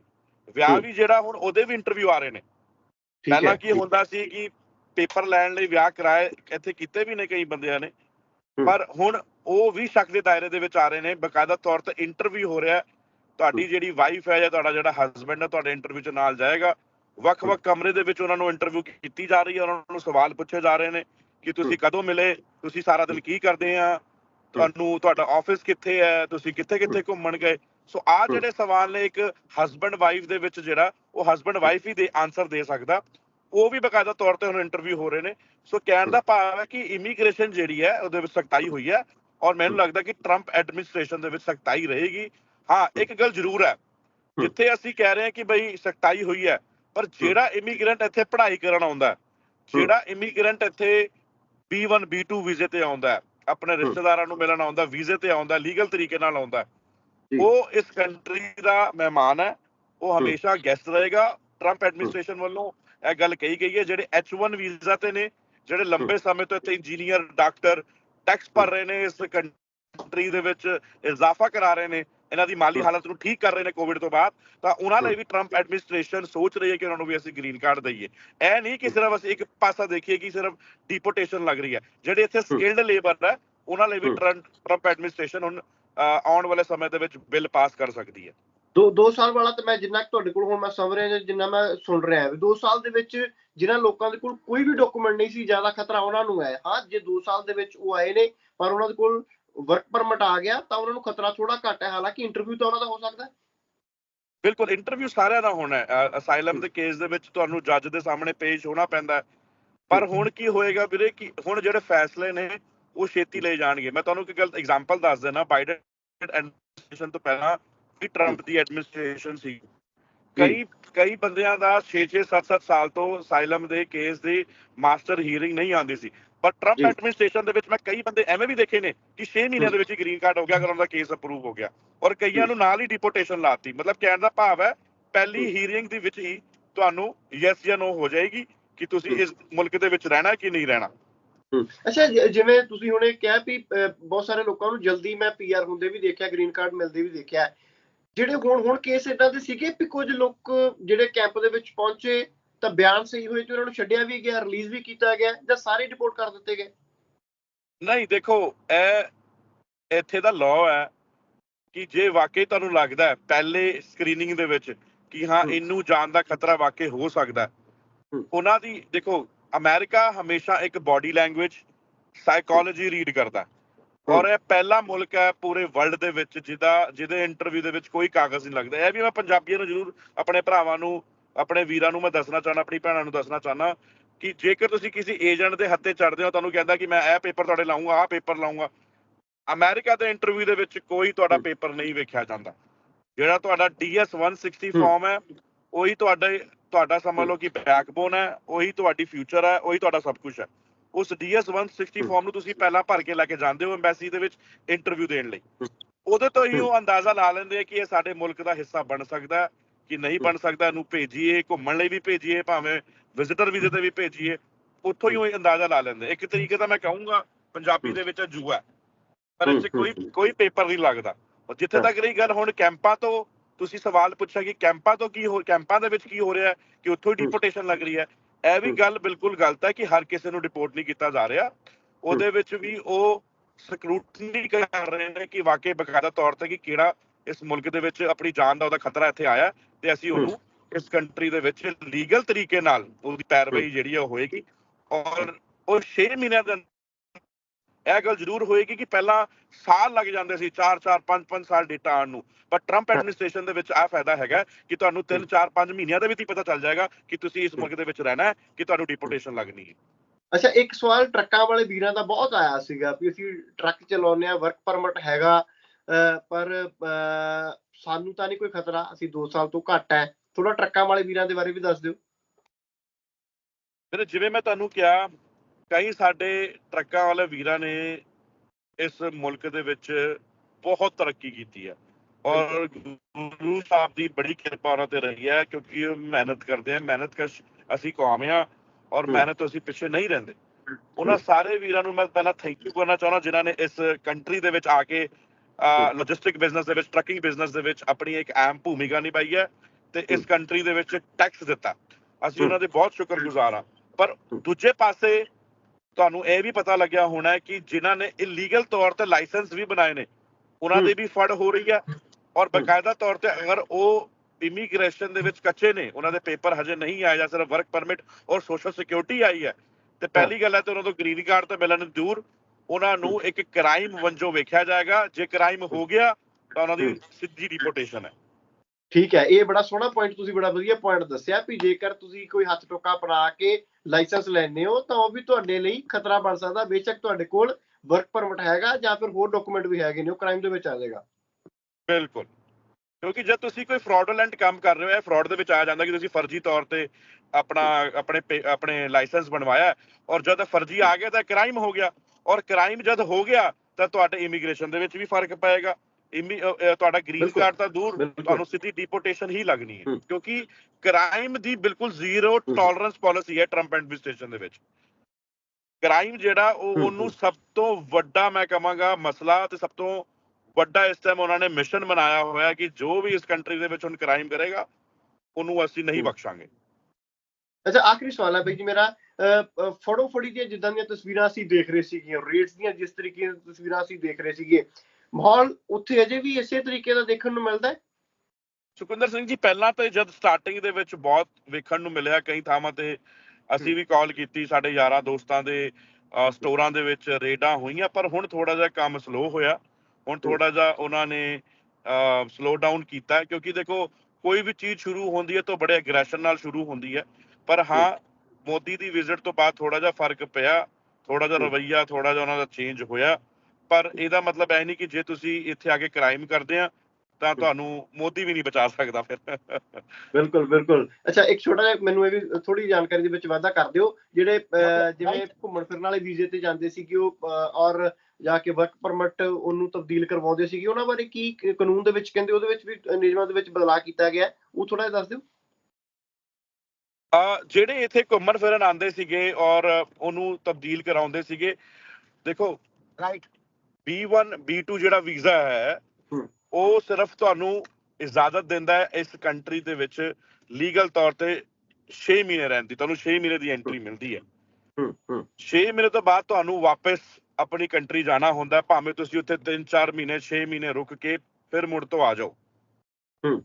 ਵਿਆਹ। ਵੀ ਜਿਹੜਾ ਹੁਣ ਉਹਦੇ ਵੀ ਇੰਟਰਵਿਊ ਆ ਰਹੇ ਨੇ। ਪਹਿਲਾਂ ਕੀ ਹੁੰਦਾ ਸੀ ਕਿ ਪੇਪਰ ਲੈਣ ਲਈ ਵਿਆਹ ਕਰਾਏ ਇੱਥੇ ਕੀਤੇ ਵੀ ਨੇ ਕਈ ਬੰਦਿਆਂ ਨੇ। ਪਰ ਹੁਣ ਉਹ ਵੀ ਸ਼ੱਕ ਦੇ ਦਾਇਰੇ ਦੇ ਵਿੱਚ ਆ ਰਹੇ ਨੇ। ਬਕਾਇਦਾ ਤੌਰ ਤੇ ਇੰਟਰਵਿਊ ਹੋ ਰਿਹਾ ਹੈ। ਤੁਹਾਡੀ ਜਿਹੜੀ ਵਾਈਫ ਹੈ ਜਾਂ ਤੁਹਾਡਾ ਜਿਹੜਾ ਹਸਬੰਡ ਹੈ ਤੁਹਾਡੇ ਇੰਟਰਵਿਊ 'ਚ ਨਾਲ ਜਾਏਗਾ। ਵੱਖ-ਵੱਖ ਕਮਰੇ ਦੇ ਵਿੱਚ ਉਹਨਾਂ ਨੂੰ ਇੰਟਰਵਿਊ ਕੀਤੀ ਜਾ ਰਹੀ ਹੈ ਉਹਨਾਂ ਨੂੰ ਸਵਾਲ ਪੁੱਛੇ ਜਾ ਰਹੇ ਨੇ ਕਿ ਤੁਸੀਂ ਕਦੋਂ ਮਿਲੇ ਤੁਸੀਂ ਸਾਰਾ ਦਿਨ ਕੀ ਕਰਦੇ ਆ ਤੁਹਾਨੂੰ ਤੁਹਾਡਾ ਆਫਿਸ ਕਿੱਥੇ ਹੈ ਤੁਸੀਂ ਕਿੱਥੇ-ਕਿੱਥੇ ਘੁੰਮਣ ਗਏ। ਸੋ ਆ ਜਿਹੜੇ ਸਵਾਲ ਨੇ ਇੱਕ ਹਸਬੰਡ ਵਾਈਫ ਦੇ ਵਿੱਚ ਜਿਹੜਾ ਉਹ ਹਸਬੰਡ ਵਾਈਫ ਹੀ ਦੇ ਆਨਸਰ ਦੇ ਸਕਦਾ। ਉਹ ਵੀ ਬਕਾਇਦਾ ਤੌਰ ਤੇ ਹੁਣ ਇੰਟਰਵਿਊ ਹੋ ਰਹੇ ਨੇ। ਸੋ ਕਹਿਣ ਦਾ ਭਾਵ ਹੈ ਕਿ ਇਮੀਗ੍ਰੇਸ਼ਨ ਜਿਹੜੀ ਹੈ ਉਹਦੇ ਵਿੱਚ ਸਖਤਾਈ ਹੋਈ ਹੈ। ਔਰ ਮੈਨੂੰ ਲੱਗਦਾ ਕਿ ਟਰੰਪ ਐਡਮਿਨਿਸਟ੍ਰੇਸ਼ਨ ਦੇ ਵਿੱਚ ਸਖਤਾਈ ਰਹੇਗੀ। ਹਾਂ ਇੱਕ ਗੱਲ ਜ਼ਰੂਰ ਹੈ। ਜਿੱਥੇ ਅਸੀਂ ਕਹਿ ਰਹੇ ਹਾਂ ਕਿ ਬਈ ਸਖਤਾਈ ਹੋਈ ਹੈ ਪਰ ਜਿਹੜਾ ਇਮੀਗ੍ਰੈਂਟ ਇੱਥੇ ਪੜ੍ਹਾਈ ਕਰਨ ਆਉਂਦਾ ਜਿਹੜਾ ਇਮੀਗ੍ਰੈਂਟ ਇੱਥੇ B1 B2 ਵੀਜ਼ੇ ਤੇ ਆਉਂਦਾ ਆਪਣੇ ਰਿਸ਼ਤੇਦਾਰਾਂ ਨੂੰ ਮਿਲਣ ਆਉਂਦਾ ਵੀਜ਼ੇ ਤੇ ਆਉਂਦਾ ਲੀਗਲ ਤਰੀਕੇ ਨਾਲ ਆਉਂਦਾ। ਉਹ ਇਸ ਕੰਟਰੀ ਦਾ ਮਹਿਮਾਨ ਹੈ ਉਹ ਹਮੇਸ਼ਾ ਗੈਸਟ ਰਹੇਗਾ। ਟਰੰਪ ਐਡਮਿਨਿਸਟ੍ਰੇਸ਼ਨ ਵੱਲੋਂ ਇਹ ਗੱਲ ਕਹੀ ਗਈ ਹੈ ਜਿਹੜੇ H1 ਵੀਜ਼ਾ ਤੇ ਨੇ ਜਿਹੜੇ ਲੰਬੇ ਸਮੇਂ ਤੋਂ ਇੱਥੇ ਇੰਜੀਨੀਅਰ ਡਾਕਟਰ ਟੈਕਸ ਭਰ ਰਹੇ ਨੇ ਇਸ ਕੰਟਰੀ ਦੇ ਵਿੱਚ ਇਜ਼ਾਫਾ ਕਰਾ ਰਹੇ ਨੇ ਇਹਨਾਂ ਦੀ ਮਾਲੀ। ਹਾਲਤ ਨੂੰ ਠੀਕ ਕਰ ਰਹੇ ਨੇ ਕੋਵਿਡ ਤੋਂ ਬਾਅਦ ਤਾਂ ਉਹਨਾਂ ਲਈ ਵੀ ਟਰੰਪ ਐਡਮਿਨਿਸਟ੍ਰੇਸ਼ਨ ਸੋਚ ਰਹੀ ਹੈ ਕਿ ਉਹਨਾਂ ਨੂੰ ਵੀ ਅਸੀਂ ਗ੍ਰੀਨ ਕਾਰਡ ਦਈਏ। ਇਹ ਨਹੀਂ ਕਿ ਸਿਰਫ ਅਸੀਂ ਇੱਕ ਪਾਸਾ ਦੇਖੀਏ ਕਿ ਸਿਰਫ ਡਿਪੋਰਟੇਸ਼ਨ ਲੱਗ ਰਹੀ ਹੈ। ਜਿਹੜੇ ਇੱਥੇ ਸਕਿਲਡ ਲੇਬਰ ਹੈ ਉਹਨਾਂ ਲਈ ਵੀ। ਟਰੰਪ ਐਡਮਿਨਿਸਟ੍ਰੇਸ਼ਨ ਹੁਣ ਆਉਣ ਵਾਲੇ ਸਮੇਂ ਦੇ ਵਿੱਚ ਬਿੱਲ ਪਾਸ ਕਰ ਸਕਦੀ ਹੈ। ਦੋ ਦੋ ਸਾਲ ਵਾਲਾ ਤਾਂ ਮੈਂ ਜਿੰਨਾ ਕੁ ਤੁਹਾਡੇ ਕੋਲ ਹੁਣ ਮੈਂ ਸਮਝ ਰਿਹਾ ਜਿੰਨਾ ਮੈਂ ਸੁਣ ਰਿਹਾ ਵੀ ਦੋ ਸਾਲ ਦੇ ਵਿੱਚ ਜਿਨ੍ਹਾਂ ਲੋਕਾਂ ਦੇ ਕੋਲ ਕੋਈ ਵੀ ਡਾਕੂਮੈਂਟ ਨਹੀਂ ਸੀ ਜ਼ਿਆਦਾ ਖਤਰਾ ਉਹਨਾਂ ਨੂੰ ਹੈ। ਹਾਂ ਜੇ ਦੋ ਸਾਲ ਦੇ ਵਿੱਚ ਉਹ ਆਏ ਨੇ ਪਰ ਉਹਨਾਂ ਦੇ ਕੋਲ ਵਰਕ ਪਰਮਿਟ ਆ ਗਿਆ ਤਾਂ ਉਹਨਾਂ ਨੂੰ ਖਤਰਾ ਥੋੜਾ ਘੱਟ ਹੈ ਹਾਲਾਂਕਿ ਇੰਟਰਵਿਊ ਤਾਂ ਉਹਨਾਂ ਦਾ ਹੋ ਸਕਦਾ ਬਿਲਕੁਲ ਇੰਟਰਵਿਊ ਸਾਰਿਆਂ ਦਾ ਹੋਣਾ ਹੈ। ਅਸਾਈਲਮ ਦੇ ਕੇਸ ਦੇ ਵਿੱਚ ਤੁਹਾਨੂੰ ਜੱਜ ਦੇ ਸਾਹਮਣੇ ਪੇਸ਼ ਹੋਣਾ ਪੈਂਦਾ ਪਰ ਹੁਣ ਕੀ ਹੋਏਗਾ ਵੀਰੇ ਕਿ ਹੁਣ ਜਿਹੜੇ ਫੈਸਲੇ ਨੇ ਉਹ ਛੇਤੀ ਲਏ ਜਾਣਗੇ। ਮੈਂ ਤੁਹਾਨੂੰ ਇੱਕ ਗੱਲ ਐਗਜ਼ਾਮਪਲ ਦੱਸ ਦੇਣਾ ਬਾਈਡਨ ਐਡਮਿਨਿਸਟ੍ਰੇਸ਼ਨ ਤੋਂ ਪਹਿਲਾਂ ਵੀ ਟਰੰਪ ਦੀ ਐਡਮਿਨਿਸਟ੍ਰੇਸ਼ਨ ਸੀ। ਕਈ ਕਈ ਬੰਦਿਆਂ ਦਾ 6-6 7-7 ਸਾਲ ਤੋਂ ਅਸਾਈਲਮ ਦੇ ਕੇਸ ਦੀ ਮਾਸਟਰ ਹੀਅਰਿੰਗ ਨਹੀਂ ਆਉਂਦੀ ਸੀ। ਪਰ ਟਰੰਪ। ਐਡਮਿਨਿਸਟ੍ਰੇਸ਼ਨ ਦੇ ਵਿੱਚ ਮੈਂ ਕਈ ਬੰਦੇ ਐਵੇਂ ਵੀ ਦੇਖੇ ਨੇ ਕਿ 6 ਮਹੀਨਿਆਂ ਦੇ ਵਿੱਚ ਹੀ ਗ੍ਰੀਨ ਕਾਰਡ ਹੋ ਗਿਆ ਅਗਰ ਉਹਨਾਂ ਦਾ ਕੇਸ ਅਪਰੂਵ ਹੋ ਗਿਆ। ਔਰ ਕਈਆਂ ਨੂੰ ਨਾਲ ਹੀ ਡਿਪੋਰਟੇਸ਼ਨ ਲਾਤੀ। ਮਤਲਬ ਕਹਿਣ ਦਾ ਭਾਵ ਹੈ ਪਹਿਲੀ ਹੀਅਰਿੰਗ ਦੇ ਵਿੱਚ ਹੀ ਤੁਹਾਨੂੰ ਯੈਸ ਜਾਂ ਨੋ ਹੋ ਜਾਏਗੀ ਕਿ ਤੁਸੀਂ ਇਸ ਮੁਲਕ ਦੇ ਵਿੱਚ ਰਹਿਣਾ ਕਿ ਨਹੀਂ ਰਹਿਣਾ। ਅੱਛਾ ਜਿਵੇਂ ਤੁਸੀਂ ਹੁਣੇ ਕਿਹਾ ਵੀ ਬਹੁਤ ਸਾਰੇ ਲੋਕਾਂ ਨੂੰ ਜਲਦੀ ਮੈਂ ਪੀਆਰ ਹੁੰਦੇ ਵੀ ਦੇਖਿਆ ਗ੍ਰੀਨ ਕਾਰਡ ਮਿਲਦੇ ਵੀ ਦੇਖਿਆ। ਜਿਹੜੇ ਹੁਣ ਹੁਣ ਕੇਸ ਇਦਾਂ ਦੇ ਸੀਗੇ ਵੀ ਕੁਝ ਲੋਕ ਜਿਹੜੇ ਕੈਂਪ ਦੇ ਵਿੱਚ ਪਹੁੰਚੇ ਤਾਂ ਬਿਆਨ ਸਹੀ ਹੋਏ ਤੇ ਉਹਨਾਂ ਨੂੰ ਛੱਡਿਆ ਵੀ ਗਿਆ ਰਿਲੀਜ਼ ਵੀ ਕੀਤਾ ਗਿਆ ਜਾਂ ਸਾਰੇ ਰਿਪੋਰਟ ਕਰ ਦਿੱਤੇ ਗਏ ਨਹੀਂ ਦੇਖੋ ਇਹ ਇੱਥੇ ਦਾ ਲਾਅ ਹੈ ਕਿ ਜੇ ਵਾਕਈ ਤੁਹਾਨੂੰ ਲੱਗਦਾ ਹੈ ਪਹਿਲੇ ਸਕਰੀਨਿੰਗ ਦੇ ਵਿੱਚ ਕਿ ਹਾਂ। ਇਹਨੂੰ ਜਾਣ ਦਾ ਖਤਰਾ ਵਾਕਈ ਹੋ ਸਕਦਾ। ਉਹਨਾਂ ਦੀ ਦੇਖੋ ਅਮਰੀਕਾ ਹਮੇਸ਼ਾ ਇੱਕ ਬਾਡੀ ਲੈਂਗੁਏਜ ਸਾਈਕੋਲੋਜੀ ਰੀਡ ਕਰਦਾ। ਔਰ ਇਹ ਪਹਿਲਾ ਮੁਲਕ ਹੈ ਪੂਰੇ ਵਰਲਡ ਦੇ ਵਿੱਚ ਜਿਹਦਾ ਜਿਹਦੇ ਇੰਟਰਵਿਊ ਦੇ ਵਿੱਚ ਕੋਈ ਕਾਗਜ਼ ਨਹੀਂ ਲੱਗਦਾ ਇਹ ਵੀ ਮੈਂ ਪੰਜਾਬੀਆਂ ਨੂੰ ਜ਼ਰੂਰ ਆਪਣੇ ਭਰਾਵਾਂ ਨੂੰ ਆਪਣੇ ਵੀਰਾਂ ਨੂੰ ਮੈਂ ਦੱਸਣਾ ਚਾਹਨਾ ਆਪਣੀ ਭੈਣਾਂ ਨੂੰ ਦੱਸਣਾ ਚਾਹਨਾ ਕਿ ਜੇਕਰ ਤੁਸੀਂ ਕਿਸੇ ਏਜੰਟ ਦੇ ਹੱਥੇ ਚੜਦੇ ਹੋ ਤੁਹਾਨੂੰ ਕਹਿੰਦਾ ਕਿ ਮੈਂ ਇਹ ਪੇਪਰ ਤੁਹਾਡੇ ਲਾਉਂਗਾ ਆਹ ਪੇਪਰ ਲਾਉਂਗਾ ਅਮਰੀਕਾ ਦੇ ਇੰਟਰਵਿਊ ਦੇ ਵਿੱਚ ਕੋਈ ਤੁਹਾਡਾ। ਪੇਪਰ ਨਹੀਂ ਵੇਖਿਆ ਜਾਂਦਾ ਜਿਹੜਾ ਤੁਹਾਡਾ DS 160 ਹਮ। ਫਾਰਮ ਹੈ ਉਹੀ ਤੁਹਾਡਾ ਤੁਹਾਡਾ ਸਮਝ ਲਓ ਕਿ ਬੈਕਬੋਨ ਹੈ ਉਹੀ ਤੁਹਾਡੀ ਫਿਊਚਰ ਹੈ ਉਹੀ ਤੁਹਾਡਾ ਸਭ ਕੁਝ ਹੈ ਉਸ DS 160 ਹਮ। ਫਾਰਮ ਨੂੰ ਤੁਸੀਂ ਪਹਿਲਾਂ ਭਰ ਕੇ ਲੈ ਕੇ ਜਾਂਦੇ ਹੋ ਐਮਬੈਸੀ ਦੇ ਵਿੱਚ ਇੰਟਰਵਿਊ ਦੇਣ ਲਈ। ਉਹਦੇ ਤੋਂ ਹੀ ਉਹ ਅੰਦਾਜ਼ਾ ਲਾ ਲੈਂਦੇ ਆ ਕਿ ਇਹ ਸਾਡੇ ਮੁਲਕ ਦਾ ਹਿੱਸਾ ਬਣ ਸਕਦਾ ਹੈ ਕਿ ਨਹੀਂ ਬਣ ਸਕਦਾ ਇਹਨੂੰ ਭੇਜੀਏ ਘੁੰਮਣ ਲਈ ਵੀ ਭੇਜੀਏ ਭਾਵੇਂ ਵਿਜ਼ਿਟਰ ਵੀਜ਼ੇ ਤੇ ਵੀ ਭੇਜੀਏ ਉੱਥੋਂ ਹੀ ਉਹ ਅੰਦਾਜ਼ਾ ਲਾ ਲੈਂਦੇ ਇੱਕ ਤਰੀਕੇ ਦਾ ਮੈਂ ਕਹੂੰਗਾ ਪੰਜਾਬੀ ਦੇ ਵਿੱਚ ਜੂਆ। ਪਰ ਹਮ, ਕੋਈ। ਕੋਈ ਪੇਪਰ ਨਹੀਂ ਲੱਗਦਾ ਔਰ ਜਿੱਥੇ। ਤੱਕ ਰਹੀ ਗੱਲ ਹੁਣ ਕੈਂਪਾਂ ਤੋਂ ਤੁਸੀਂ ਸਵਾਲ ਪੁੱਛਿਆ ਕਿ ਕੈਂਪਾਂ ਤੋਂ ਕੀ ਹੋ ਕੈਂਪਾਂ ਦੇ ਵਿੱਚ ਕੀ ਹੋ ਰਿਹਾ ਕਿ ਉੱਥੋਂ ਹੀ। ਡਿਪੋਰਟੇਸ਼ਨ ਲੱਗ ਰਹੀ ਹੈ ਇਹ ਵੀ। ਗੱਲ ਬਿਲਕੁਲ ਗਲਤ ਹੈ ਕਿ ਹਰ ਕਿਸੇ ਨੂੰ ਡਿਪੋਰਟ ਨਹੀਂ ਕੀਤਾ ਜਾ ਰਿਹਾ ਉਹਦੇ ਵਿੱਚ ਵੀ ਉਹ ਸਕਰੂਟਨੀ ਕਰ ਰਹੇ ਨੇ ਕਿ ਵਾਕਈ ਬਕਾਇਦਾ ਤੌਰ ਤੇ ਕਿ ਕਿਹੜਾ ਇਸ ਮੁਲਕ ਦੇ ਵਿੱਚ ਆਪਣੀ ਜਾਨ ਦਾ ਉਹਦਾ ਖਤਰਾ ਇੱਥੇ ਆਇਆ ਤੇ ਅਸੀਂ ਉਹਨੂੰ ਇਸ ਕੰਟਰੀ ਦੇ ਵਿੱਚ ਲੀਗਲ ਤਰੀਕੇ ਨਾਲ ਉਹਦੀ ਪੈਰਵਾਈ ਜਿਹੜੀ ਆ ਹੋਏਗੀ ਔਰ ਉਹ 6 ਮਹੀਨਿਆਂ ਦੇ ਇਹ ਗੱਲ ਜ਼ਰੂਰ ਹੋਏਗੀ ਕਿ ਪਹਿਲਾਂ ਸਾਲ ਲੱਗ ਜਾਂਦੇ ਸੀ 4 4 5 5 ਸਾਲ ਡੇਟਾ ਆਉਣ ਨੂੰ। ਪਰ ਟਰੰਪ ਐਡਮਿਨਿਸਟ੍ਰੇਸ਼ਨ ਦੇ ਵਿੱਚ ਆ ਫਾਇਦਾ ਹੈਗਾ ਕਿ ਤੁਹਾਨੂੰ 3 4 5 ਮਹੀਨਿਆਂ ਦੇ ਵਿੱਚ ਹੀ ਪਤਾ ਚੱਲ ਜਾਏਗਾ ਕਿ ਤੁਸੀਂ ਇਸ ਮੁਲਕ ਦੇ ਵਿੱਚ ਰਹਿਣਾ ਹੈ ਕਿ ਤੁਹਾਨੂੰ ਡਿਪੋਰਟੇਸ਼ਨ ਲੱਗਣੀ ਹੈ। ਅੱਛਾ ਇੱਕ ਸਵਾਲ ਟਰੱਕਾਂ ਵਾਲੇ ਵੀਰਾਂ ਦਾ ਬਹੁਤ ਆਇਆ ਸੀਗਾ ਵੀ ਅਸੀਂ ਟਰੱਕ ਚਲਾਉਂਦੇ ਆ ਵਰਕ ਪਰਮਿਟ ਹੈਗਾ ਪਰ ਸਾਨੂੰ ਤਾਂ ਨਹੀਂ ਕੋਈ ਖਤਰਾ ਅਸੀਂ 2 ਸਾਲ ਤੋਂ ਘੱਟ ਹੈ ਥੋੜਾ ਟਰੱਕਾਂ ਵਾਲੇ ਵੀਰਾਂ ਦੇ ਬਾਰੇ ਵੀ ਦੱਸ ਦਿਓ। ਫਿਰ ਜਿਵੇਂ ਮੈਂ ਤੁਹਾਨੂੰ ਕਿਹਾ ਕਈ ਸਾਡੇ ਟਰੱਕਾਂ ਵਾਲੇ ਵੀਰਾਂ ਨੇ ਇਸ ਮੁਲਕ ਦੇ ਵਿੱਚ ਬਹੁਤ ਤਰੱਕੀ ਕੀਤੀ ਹੈ ਔਰ ਗੁਰੂ ਸਾਹਿਬ ਦੀ ਬੜੀ ਕਿਰਪਾ ਉਹਨਾਂ ਤੇ ਰਹੀ ਹੈ ਕਿਉਂਕਿ ਉਹ ਮਿਹਨਤ ਕਰਦੇ ਆ ਮਿਹਨਤ ਕਸ਼ ਅਸੀਂ ਕੌਮ ਆ ਔਰ। ਮਿਹਨਤ ਤੋਂ ਅਸੀਂ ਪਿੱਛੇ ਨਹੀਂ ਰਹਿੰਦੇ। ਉਹਨਾਂ ਸਾਰੇ ਵੀਰਾਂ ਨੂੰ ਮੈਂ ਪਹਿਲਾਂ ਥੈਂਕ ਯੂ ਕਰਨਾ ਚਾਹੁੰਦਾ ਜਿਨ੍ਹਾਂ ਨੇ ਇਸ ਕੰਟਰੀ ਦੇ ਵਿੱਚ ਆ ਕੇ ਲੌਜਿਸਟਿਕ ਬਿਜ਼ਨਸ ਦੇ ਵਿੱਚ ਟਰੱਕਿੰਗ ਬਿਜ਼ਨਸ ਦੇ ਵਿੱਚ ਆਪਣੀ ਇੱਕ ਅਹਿਮ ਭੂਮਿਕਾ ਨਿਭਾਈ ਹੈ ਤੇ ਇਸ ਕੰਟਰੀ ਦੇ ਵਿੱਚ ਟੈਕਸ ਦਿੱਤਾ। ਅਸੀਂ। ਉਹਨਾਂ ਦੇ ਬਹੁਤ ਸ਼ੁਕਰਗੁਜ਼ਾਰ ਹਾਂ। ਪਰ ਦੂਜੇ ਪਾਸੇ ਤੁਹਾਨੂੰ ਇਹ ਵੀ ਪਤਾ ਲੱਗਿਆ ਹੋਣਾ ਕਿ ਜਿਨ੍ਹਾਂ ਨੇ ਇਲੀਗਲ ਤੌਰ ਤੇ ਲਾਇਸੈਂਸ ਵੀ ਬਣਾਏ ਨੇ ਉਹਨਾਂ ਦੇ ਵੀ ਫੜ ਹੋ ਰਹੀ ਹੈ ਔਰ ਬਕਾਇਦਾ ਤੌਰ ਤੇ ਅਗਰ ਉਹ ਇਮੀਗ੍ਰੇਸ਼ਨ ਦੇ ਵਿੱਚ ਕੱਚੇ ਨੇ ਉਹਨਾਂ ਦੇ ਪੇਪਰ ਹਜੇ ਨਹੀਂ ਆਏ ਜਾਂ ਸਿਰਫ ਵਰਕ ਪਰਮਿਟ ਔਰ ਸੋਸ਼ਲ ਸਿਕਿਉਰਿਟੀ ਆਈ ਹੈ ਤੇ ਪਹਿਲੀ ਗੱਲ ਹੈ ਤੇ ਉਹਨਾਂ ਤੋਂ ਗ੍ਰੀਨ ਕਾਰਡ ਤੇ ਮਿਲਣ ਦੂਰ ਉਹਨਾਂ ਨੂੰ ਇੱਕ ਕ੍ਰਾਈਮ ਵੰਜੋ ਵੇਖਿਆ ਜਾਏਗਾ। ਜੇ ਕ੍ਰਾਈਮ ਹੋ ਗਿਆ ਤਾਂ ਉਹਨਾਂ ਦੀ। ਸਿੱਧੀ ਡਿਪੋਰਟੇਸ਼ਨ ਹੈ। ਠੀਕ ਹੈ ਇਹ ਬੜਾ ਸੋਹਣਾ ਪੁਆਇੰਟ ਤੁਸੀਂ ਬੜਾ ਵਧੀਆ ਪੁਆਇੰਟ ਦੱਸਿਆ ਵੀ ਜੇਕਰ ਤੁਸੀਂ ਕੋਈ ਹੱਥ ਟੋਕਾ ਪੜਾ ਕੇ ਲਾਇਸੈਂਸ ਲੈਣੇ ਹੋ ਤਾਂ ਉਹ ਵੀ ਤੁਹਾਡੇ ਲਈ ਖਤਰਾ ਬਣ ਸਕਦਾ। ਬੇਸ਼ੱਕ ਤੁਹਾਡੇ ਕੋਲ ਵਰਕ ਪਰਮਿਟ ਹੈਗਾ ਜਾਂ ਫਿਰ ਹੋਰ ਡਾਕੂਮੈਂਟ ਵੀ ਹੈਗੇ ਨੇ ਉਹ ਕ੍ਰਾਈਮ ਦੇ ਵਿੱਚ ਆ ਜਾਏਗਾ। ਬਿਲਕੁਲ। ਕਿਉਂਕਿ ਜਦ ਤੁਸੀਂ ਕੋਈ ਫਰਾਡੂਲੈਂਟ ਕੰਮ ਕਰ ਰਹੇ ਹੋ ਇਹ ਫਰਾਡ ਦੇ ਵਿੱਚ ਆ ਜਾਂਦਾ ਕਿ ਤੁਸੀਂ ਫਰਜ਼ੀ ਤੌਰ ਤੇ ਆਪਣਾ ਆਪਣੇ ਆਪਣੇ ਲਾਇਸੈਂਸ ਬਣਵਾਇਆ ਔਰ ਜਦ ਫਰਜ਼ੀ ਆ ਗਿਆ ਤਾਂ ਕ੍ਰਾਈਮ ਹੋ ਗਿਆ। ਔਰ ਕ੍ਰਾਈਮ ਜਦ ਹੋ ਗਿਆ ਤਾਂ ਤੁਹਾਡੇ ਇਮੀਗ੍ਰੇਸ਼ਨ ਦੇ ਵਿੱਚ ਵੀ ਫ਼ਰਕ ਪਏਗਾ ਤੁਹਾਡਾ ਗ੍ਰੀਨ। ਕਾਰਡ ਤਾਂ ਦੂਰ। ਤੁਹਾਨੂੰ ਸਿੱਧੀ ਡਿਪੋਰਟੇਸ਼ਨ ਹੀ ਲੱਗਣੀ ਹੈ। ਕਿਉਂਕਿ ਕ੍ਰਾਈਮ ਦੀ ਬਿਲਕੁਲ ਜ਼ੀਰੋ। ਟੋਲਰੈਂਸ ਪਾਲਿਸੀ ਹੈ ਟਰੰਪ ਐਡਮਿਨਿਸਟ੍ਰੇਸ਼ਨ ਦੇ ਵਿੱਚ ਕ੍ਰਾਈਮ ਜਿਹੜਾ ਉਹ ਉਹਨੂੰ। ਸਭ ਤੋਂ ਵੱਡਾ ਮੈਂ ਕਹਾਂਗਾ ਮਸਲਾ ਤੇ ਸਭ ਤੋਂ ਵੱਡਾ ਇਸ ਟਾਈਮ ਉਹਨਾਂ ਨੇ ਮਿਸ਼ਨ ਬਣਾਇਆ ਹੋਇਆ ਕਿ ਜੋ ਵੀ ਇਸ ਕੰਟਰੀ ਦੇ ਵਿੱਚ ਹੁਣ ਕ੍ਰਾਈਮ ਕਰੇਗਾ ਉਹਨੂੰ ਅਸੀਂ ਨਹੀਂ। ਬਖਸ਼ਾਂਗੇ ਅੱਛਾ ਆਖਰੀ ਸਵਾਲ ਹੈ ਬਈ ਜੀ ਮੇਰਾ ਫੜੋ ਫੜੀ ਦੀਆਂ ਜਿੱਦਾਂ ਦੀਆਂ ਤਸਵੀਰਾਂ ਅਸੀਂ ਦੇਖ ਰਹੇ ਸੀਗੀਆਂ ਰੇਟਸ ਦੀਆਂ ਜਿਸ ਤਰੀਕੇ ਦੀਆਂ ਤਸਵੀਰਾਂ ਅਸੀਂ ਦੇਖ ਰਹੇ ਸੀਗੇ। ਮਾਹੌਲ ਉੱਥੇ ਅਜੇ ਵੀ ਇਸੇ ਤਰੀਕੇ ਦਾ ਦੇਖਣ ਨੂੰ ਮਿਲਦਾ ਹੈ। ਸੁਖਵਿੰਦਰ ਸਿੰਘ ਜੀ ਪਹਿਲਾਂ ਤਾਂ ਜਦ ਸਟਾਰਟਿੰਗ ਦੇ ਵਿੱਚ ਬਹੁਤ ਵੇਖਣ ਨੂੰ ਮਿਲਿਆ ਕਈ ਥਾਵਾਂ ਤੇ ਅਸੀਂ ਵੀ ਕਾਲ ਕੀਤੀ ਸਾਡੇ ਯਾਰਾਂ ਦੋਸਤਾਂ ਦੇ ਸਟੋਰਾਂ ਦੇ ਵਿੱਚ ਰੇਡਾਂ ਹੋਈਆਂ ਪਰ ਹੁਣ ਥੋੜਾ ਜਿਹਾ ਕੰਮ ਸਲੋ ਹੋਇਆ। ਹੁਣ ਥੋੜਾ ਜਿਹਾ ਉਹਨਾਂ ਨੇ ਸਲੋ ਡਾਊਨ ਕੀਤਾ ਕਿਉਂਕਿ ਦੇਖੋ ਕੋਈ ਵੀ ਚੀਜ਼ ਸ਼ੁਰੂ ਹੁੰਦੀ ਹੈ ਤਾਂ ਬੜੇ ਐਗਰੈਸ਼ਨ ਨਾਲ ਸ਼ੁਰੂ ਹੁੰਦੀ ਹੈ। ਪਰ ਹਾਂ। ਮੋਦੀ ਦੀ ਵਿਜ਼ਿਟ ਤੋਂ ਬਾਅਦ ਥੋੜਾ ਜਿਹਾ ਫ਼ਰਕ ਪਿਆ ਥੋੜਾ ਜਿਹਾ। ਰਵੱਈਆ ਥੋੜਾ ਜਿਹਾ ਉਹਨਾਂ ਦਾ ਚੇਂਜ ਹੋਇਆ। ਪਰ ਇਹਦਾ ਮਤਲਬ ਇਹ ਨਹੀਂ ਕਿ ਜੇ ਤੁਸੀਂ ਇੱਥੇ ਆ ਕੇ ਕ੍ਰਾਈਮ ਕਰਦੇ ਆ ਤਾਂ ਤੁਹਾਨੂੰ ਮੋਦੀ ਵੀ ਨਹੀਂ ਬਚਾ ਸਕਦਾ ਫਿਰ। ਬਿਲਕੁਲ ਬਿਲਕੁਲ। ਅੱਛਾ ਇੱਕ ਛੋਟਾ ਜਿਹਾ ਮੈਨੂੰ ਇਹ ਵੀ ਥੋੜੀ ਜਾਣਕਾਰੀ ਦੇ ਵਿੱਚ ਵਾਧਾ ਕਰ ਦਿਓ। ਜਿਹੜੇ ਜਿਵੇਂ ਘੁੰਮਣ ਫਿਰਨ ਵਾਲੇ ਵੀਜ਼ੇ ਤੇ ਜਾਂਦੇ ਸੀ ਕਿ ਉਹ ਔਰ ਜਾ ਕੇ ਵਰਕ ਪਰਮਿਟ ਉਹਨੂੰ ਤਬਦੀਲ ਕਰਵਾਉਂਦੇ ਸੀਗੇ। ਉਹਨਾਂ ਬਾਰੇ ਕੀ ਕ- ਕਾਨੂੰਨ ਦੇ ਵਿੱਚ ਕਹਿੰਦੇ ਉਹਦੇ ਵਿੱਚ ਵੀ ਨਿਯਮਾਂ ਦੇ ਵਿੱਚ ਬਦਲਾਅ ਕੀਤਾ ਗਿਆ? ਉਹ ਥੋੜਾ ਜਿਹਾ ਦੱਸ ਦਿਓ। ਜਿਹੜੇ ਇੱਥੇ ਘੁੰਮਣ ਫਿਰਨ ਆਉਂਦੇ ਸੀਗੇ ਔਰ ਉਹਨੂੰ ਤਬਦੀਲ ਕਰਾਉਂਦੇ ਸੀਗੇ ਦੇਖੋ ਰਾਈਟ B1 B2 ਜਿਹੜਾ ਵੀਜ਼ਾ ਹੈ। ਉਹ ਸਿਰਫ ਤੁਹਾਨੂੰ ਇਜਾਜ਼ਤ ਦਿੰਦਾ ਹੈ ਇਸ ਕੰਟਰੀ ਦੇ ਵਿੱਚ ਲੀਗਲ ਤੌਰ ਤੇ 6 ਮਹੀਨੇ ਰਹਿਣ ਦੀ ਤੁਹਾਨੂੰ 6 ਮਹੀਨੇ ਦੀ ਐਂਟਰੀ ਮਿਲਦੀ ਹੈ। ਹੂੰ ਹੂੰ। 6 ਮਹੀਨੇ ਤੋਂ ਬਾਅਦ ਤੁਹਾਨੂੰ ਵਾਪਸ ਆਪਣੀ ਕੰਟਰੀ ਜਾਣਾ ਹੁੰਦਾ ਹੈ ਭਾਵੇਂ ਤੁਸੀਂ ਉੱਥੇ 3-4 ਮਹੀਨੇ 6 ਮਹੀਨੇ ਰੁਕ ਕੇ ਫਿਰ ਮੁੜ ਤੋਂ ਆ ਜਾਓ। ਹੂੰ।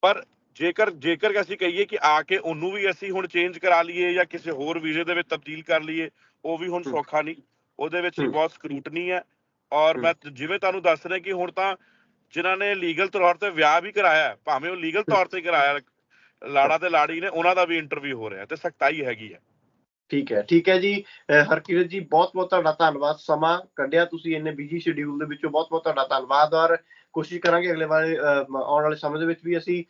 ਪਰ ਜੇਕਰ ਜੇਕਰ ਅਸੀਂ ਕਹੀਏ ਕਿ ਆ ਕੇ ਉਹਨੂੰ ਵੀ ਅਸੀਂ ਹੁਣ ਚੇਂਜ ਕਰਾ ਲਈਏ ਜਾਂ ਕਿਸੇ ਹੋਰ ਵੀਜ਼ੇ ਦੇ ਵਿੱਚ ਤਬਦੀਲ ਕਰ ਲਈਏ ਉਹ ਵੀ ਹੁਣ। ਸੌਖਾ ਨਹੀਂ ਉਹਦੇ ਵਿੱਚ। ਬਹੁਤ ਸਕਰੂਟਨੀ ਹੈ ਔਰ। ਮੈਂ ਜਿਵੇਂ ਤੁਹਾਨੂੰ ਦੱਸ ਰਿਹਾ ਕਿ ਹੁਣ ਤਾਂ ਜਿਨ੍ਹਾਂ ਨੇ ਲੀਗਲ ਤੌਰ ਤੇ ਵਿਆਹ ਵੀ ਕਰਾਇਆ ਭਾਵੇਂ ਉਹ ਲੀਗਲ ਤੌਰ ਤੇ ਕਰਾਇਆ ਲਾੜਾ ਤੇ ਲਾੜੀ ਨੇ ਉਹਨਾਂ ਦਾ ਵੀ ਇੰਟਰਵਿਊ ਹੋ ਰਿਹਾ ਤੇ ਸਖਤਾਈ ਹੈਗੀ ਹੈ ਠੀਕ ਹੈ ਠੀਕ ਹੈ ਜੀ ਹਰਕਿਰਤ ਜੀ ਬਹੁਤ ਬਹੁਤ ਤੁਹਾਡਾ ਧੰਨਵਾਦ ਸਮਾਂ ਕੱਢਿਆ ਤੁਸੀਂ ਇੰਨੇ ਬਿਜ਼ੀ ਸ਼ਡਿਊਲ ਦੇ ਵਿੱਚੋਂ ਬਹੁਤ ਬਹੁਤ ਤੁਹਾਡਾ ਧੰਨਵਾਦ ਔਰ ਕੋਸ਼ਿਸ਼ ਕਰਾਂਗੇ ਅਗਲੇ ਅਹ, ਆਉਣ ਵਾਲੇ ਸਮੇਂ ਦੇ ਵਿੱਚ ਵੀ ਅਸੀਂ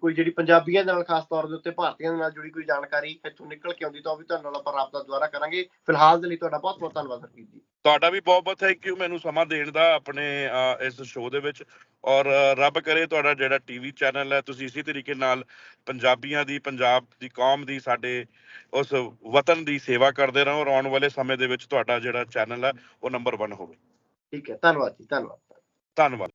ਕੋਈ ਜਿਹੜੀ ਪੰਜਾਬੀਆਂ ਨਾਲ ਖਾਸ ਤੌਰ ਦੇ ਉੱਤੇ ਭਾਰਤੀਆਂ ਦੇ ਨਾਲ ਜੁੜੀ ਕੋਈ ਜਾਣਕਾਰੀ ਇੱਥੋਂ ਨਿਕਲ ਕੇ ਆਉਂਦੀ ਤਾਂ ਉਹ ਵੀ ਤੁਹਾਡੇ ਨਾਲ ਆਪਾਂ ਰਾਬਤਾ ਦੁਆਰਾ ਕਰਾਂਗੇ। ਫਿਲਹਾਲ ਦੇ ਲਈ ਤੁਹਾਡਾ ਬਹੁਤ ਬਹੁਤ ਧੰਨਵਾਦ ਹਰਕਿਰਤ ਜੀ। ਤੁਹਾਡਾ ਵੀ ਬਹੁਤ ਬਹੁਤ ਥੈਂਕ ਯੂ ਮੈਨੂੰ ਸਮਾਂ ਦੇਣ ਦਾ ਆਪਣੇ ਇਸ ਸ਼ੋਅ ਦੇ ਵਿੱਚ। ਔਰ ਰੱਬ ਕਰੇ ਤੁਹਾਡਾ ਜਿਹੜਾ ਟੀਵੀ ਚੈਨਲ ਹੈ ਤੁਸੀਂ ਇਸੇ ਤਰੀਕੇ ਨਾਲ ਪੰਜਾਬੀਆਂ ਦੀ ਪੰਜਾਬ ਦੀ ਕੌਮ ਦੀ ਸਾਡੇ ਉਸ ਵਤਨ ਦੀ ਸੇਵਾ ਕਰਦੇ ਰਹੋ ਔਰ ਆਉਣ ਵਾਲੇ ਸਮੇਂ ਦੇ ਵਿੱਚ ਤੁਹਾਡਾ ਜਿਹੜਾ ਚੈਨਲ ਹੈ ਉਹ ਨੰਬਰ 1 ਹੋਵੇ। ਠੀਕ ਹੈ ਧੰਨਵਾਦ ਜੀ ਧੰਨਵਾਦ। ਧੰਨਵਾਦ।